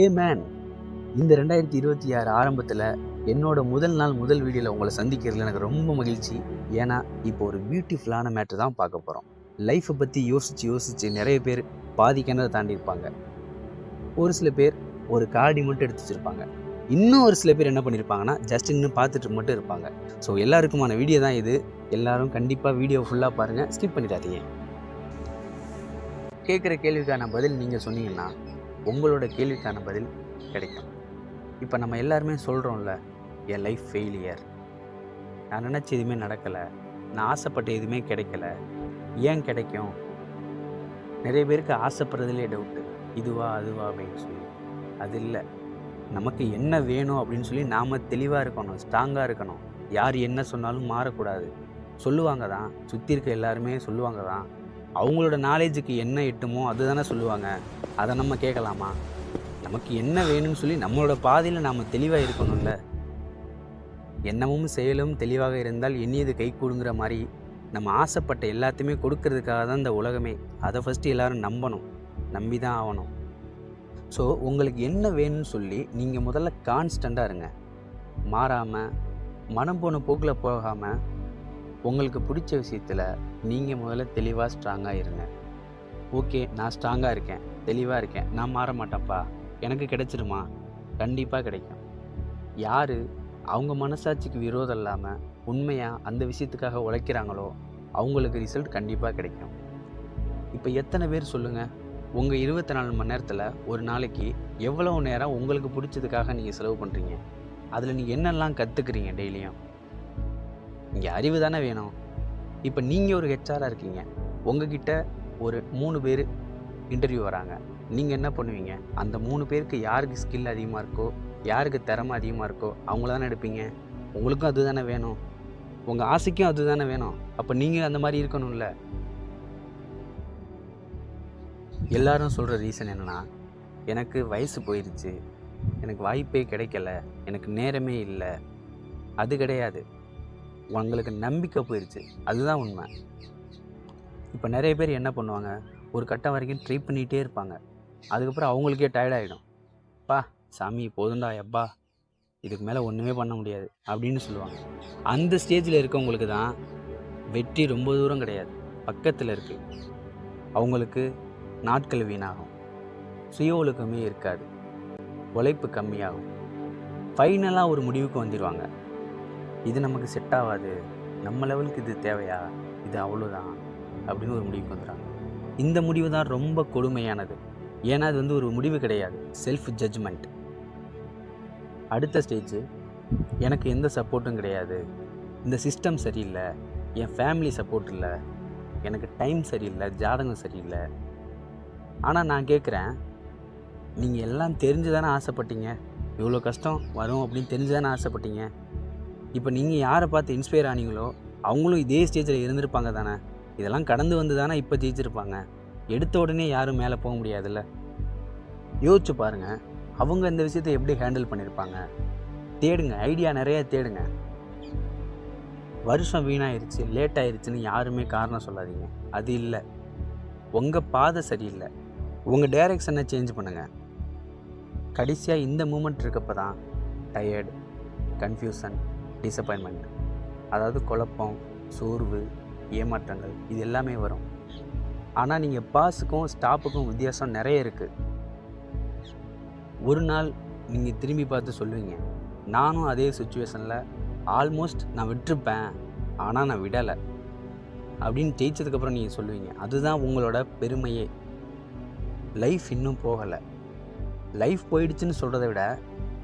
Hey man. இந்த ரெண்டாயிரத்தி இருபத்தி ஆறு ஆரம்பத்தில் என்னோட முதல் நாள் முதல் வீடியோவில் உங்களை சந்திக்கிறதுல எனக்கு ரொம்ப மகிழ்ச்சி. ஏன்னா இப்போ ஒரு பியூட்டிஃபுல்லான மேட்ரு தான் பார்க்க போகிறோம் லைஃப்பை பற்றி யோசித்து யோசித்து நிறைய பேர் பாதி கிணறு தாண்டி இருப்பாங்க. ஒரு சில பேர் ஒரு காடி மட்டும் எடுத்து வச்சுருப்பாங்க. இன்னும் ஒரு சில பேர் என்ன பண்ணியிருப்பாங்கன்னா ஜஸ்ட் இன்னும் பார்த்துட்டு மட்டும் இருப்பாங்க. ஸோ எல்லாருக்குமான வீடியோ தான் இது. எல்லாரும் கண்டிப்பாக வீடியோ ஃபுல்லாக பாருங்கள் ஸ்கிப் பண்ணிடாதீங்க. கேட்குற கேள்விக்கான பதில் நீங்கள் சொன்னீங்கன்னா உங்களோட கேள்விக்கான பதில் கிடைக்கும். இப்போ நம்ம எல்லாருமே சொல்கிறோம்ல என் லைஃப் ஃபெயிலியர் நான் நினச்ச எதுவுமே நடக்கலை. நான் ஆசைப்பட்ட எதுவுமே கிடைக்கல. ஏன் கிடைக்கும்? நிறைய பேருக்கு ஆசைப்படுறதுலே டவுட்டு இதுவா அதுவா அப்படின்னு சொல்லி. அது இல்லை. நமக்கு என்ன வேணும் அப்படின்னு சொல்லி நாம் தெளிவாக இருக்கணும் ஸ்ட்ராங்காக இருக்கணும். யார் என்ன சொன்னாலும் மாறக்கூடாது. சொல்லுவாங்க தான். சுற்றி இருக்க எல்லாருமே சொல்லுவாங்க தான். அவங்களோட நாலேஜுக்கு என்ன எட்டுமோ அதுதானே சொல்லுவாங்க. அதை நம்ம கேட்கலாமா? நமக்கு என்ன வேணும்னு சொல்லி நம்மளோட பாதையில் நாம் தெளிவாக இருக்கணும்ல. எண்ணமும் செயலும் தெளிவாக இருந்தால் எண்ணியது கை கூடுங்கிற மாதிரி நம்ம ஆசைப்பட்ட எல்லாத்தையுமே கொடுக்கறதுக்காக தான் இந்த உலகமே. அதை ஃபஸ்ட்டு எல்லோரும் நம்பணும். நம்பி தான் ஆகணும். ஸோ உங்களுக்கு என்ன வேணும்னு சொல்லி நீங்கள் முதல்ல கான்ஸ்டண்ட்டாக இருங்க. மாறாமல் மனம் போன போக்கில் போகாமல் உங்களுக்கு பிடிச்ச விஷயத்தில் நீங்கள் முதல்ல தெளிவாக ஸ்ட்ராங்காக இருங்க. ஓகே நான் ஸ்ட்ராங்காக இருக்கேன். தெளிவாக இருக்கேன். நான் மாற மாட்டேன்ப்பா. எனக்கு கிடைச்சிருமா கண்டிப்பாக கிடைக்கும். யார் அவங்க மனசாட்சிக்கு விரோதம் இல்லாமல் உண்மையாக அந்த விஷயத்துக்காக உழைக்கிறாங்களோ அவங்களுக்கு ரிசல்ட் கண்டிப்பாக கிடைக்கும். இப்போ எத்தனை பேர் சொல்லுங்கள் உங்கள் இருபத்தி நாலு மணி நேரத்தில் ஒரு நாளைக்கு எவ்வளோ நேரம் உங்களுக்கு பிடிச்சதுக்காக நீங்கள் செலவு பண்ணுறீங்க அதில் நீங்கள் என்னெல்லாம் கற்றுக்குறீங்க டெய்லியும்? இங்கே அறிவு தானே வேணும். இப்போ நீங்கள் ஒரு ஹெச்ஆராக இருக்கீங்க. உங்ககிட்ட ஒரு மூணு பேர் இன்டர்வியூ வராங்க. நீங்கள் என்ன பண்ணுவீங்க? அந்த மூணு பேருக்கு யாருக்கு ஸ்கில் அதிகமாக இருக்கோ யாருக்கு திறமை அதிகமாக இருக்கோ அவங்கள தானே எடுப்பீங்க? உங்களுக்கும் அது தானே வேணும். உங்கள் ஆசைக்கும் அது தானே வேணும். அப்போ நீங்கள் அந்த மாதிரி இருக்கணும்ல. எல்லாரும் சொல்கிற ரீசன் என்னென்னா எனக்கு வயசு போயிடுச்சு எனக்கு வாய்ப்பே கிடைக்கல. எனக்கு நேரமே இல்லை. அது கிடையாது. உங்களுக்கு நம்பிக்கை போயிடுச்சு அதுதான் உண்மை. இப்போ நிறைய பேர் என்ன பண்ணுவாங்க? ஒரு கட்டம் வரைக்கும் ட்ரை பண்ணிகிட்டே இருப்பாங்க. அதுக்கப்புறம் அவங்களுக்கே டயர்ட் ஆகிடும் பா சாமி போதுண்டா எப்பா இதுக்கு மேலே ஒன்றுமே பண்ண முடியாது. அப்படின்னு சொல்லுவாங்க. அந்த ஸ்டேஜில் இருக்கவங்களுக்கு தான் வெற்றி ரொம்ப தூரம் கிடையாது. பக்கத்தில் இருக்குது அவங்களுக்கு நாட்கள் வீணாகும். சுய ஒழுக்கமே இருக்காது. உழைப்பு கம்மியாகும். ஃபைனலாக ஒரு முடிவுக்கு வந்துடுவாங்க இது நமக்கு செட் ஆகாது. நம்ம லெவலுக்கு இது தேவையா? இது அவ்வளோதான் அப்படின்னு ஒரு முடிவுக்கு வந்துடுறாங்க. இந்த முடிவு தான் ரொம்ப கொடுமையானது. ஏன்னா அது வந்து ஒரு முடிவு கிடையாது. செல்ஃப் ஜட்ஜ்மெண்ட் அடுத்த ஸ்டேஜ் எனக்கு எந்த சப்போர்ட்டும் கிடையாது. இந்த சிஸ்டம் சரியில்லை. என் ஃபேமிலி சப்போர்ட் இல்லை. எனக்கு டைம் சரியில்லை. ஜாதகம் சரியில்லை. ஆனால் நான் கேட்குறேன் நீங்கள் எல்லாம் தெரிஞ்சு தானே ஆசைப்பட்டீங்க? இவ்வளோ கஷ்டம் வரும் அப்படின்னு தெரிஞ்சு தானே ஆசைப்பட்டீங்க? இப்போ நீங்கள் யாரை பார்த்து இன்ஸ்பயர் ஆனீங்களோ அவங்களும் இதே ஸ்டேஜில் இருந்திருப்பாங்க தானே? இதெல்லாம் கடந்து வந்து தானே இப்போ ஜெயிச்சிருப்பாங்க? எடுத்த உடனே யாரும் மேலே போக முடியாதுல்ல? யோசிச்சு பாருங்கள் அவங்க இந்த விஷயத்தை எப்படி ஹேண்டில் பண்ணியிருப்பாங்க தேடுங்க. ஐடியா நிறைய தேடுங்க. வருஷம் வீணாயிருச்சு லேட் ஆயிருச்சுன்னு யாருமே காரணம் சொல்லாதீங்க. அது இல்லை. உங்கள் பாதை சரியில்லை. உங்கள் டைரக்ஷனை சேஞ்ச் பண்ணுங்கள் கடைசியாக இந்த மூமெண்ட் இருக்கப்போ தான் டயர்டு கன்ஃபியூஷன் டிசப்பாயின்மெண்ட் அதாவது குழப்பம் சோர்வு ஏமாற்றங்கள் இது எல்லாமே வரும். ஆனால் நீங்கள் பாஸுக்கும் ஸ்டாப்புக்கும் வித்தியாசம் நிறைய இருக்குது ஒரு நாள் நீங்கள் திரும்பி பார்த்து சொல்லுவீங்க நானும் அதே சுச்சுவேஷனில் ஆல்மோஸ்ட் நான் விட்டுருப்பேன் ஆனால் நான் விடலை. அப்படின்னு ஜெயிச்சதுக்கப்புறம் நீங்கள் சொல்லுவீங்க அதுதான் உங்களோட பெருமையே. லைஃப் இன்னும் போகலை. லைஃப் போயிடுச்சுன்னு சொல்கிறத விட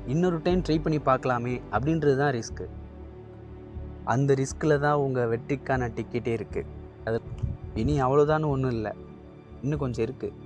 இன்னொரு டைம் ட்ரை பண்ணி பார்க்கலாமே அப்படின்றது தான் ரிஸ்க்கு அந்த ரிஸ்கில் தான் உங்கள் வெற்றிக்கான டிக்கெட்டே இருக்குது அது இனி அவ்வளோதான்னு ஒன்றும் இல்லை. இன்னும் கொஞ்சம் இருக்குது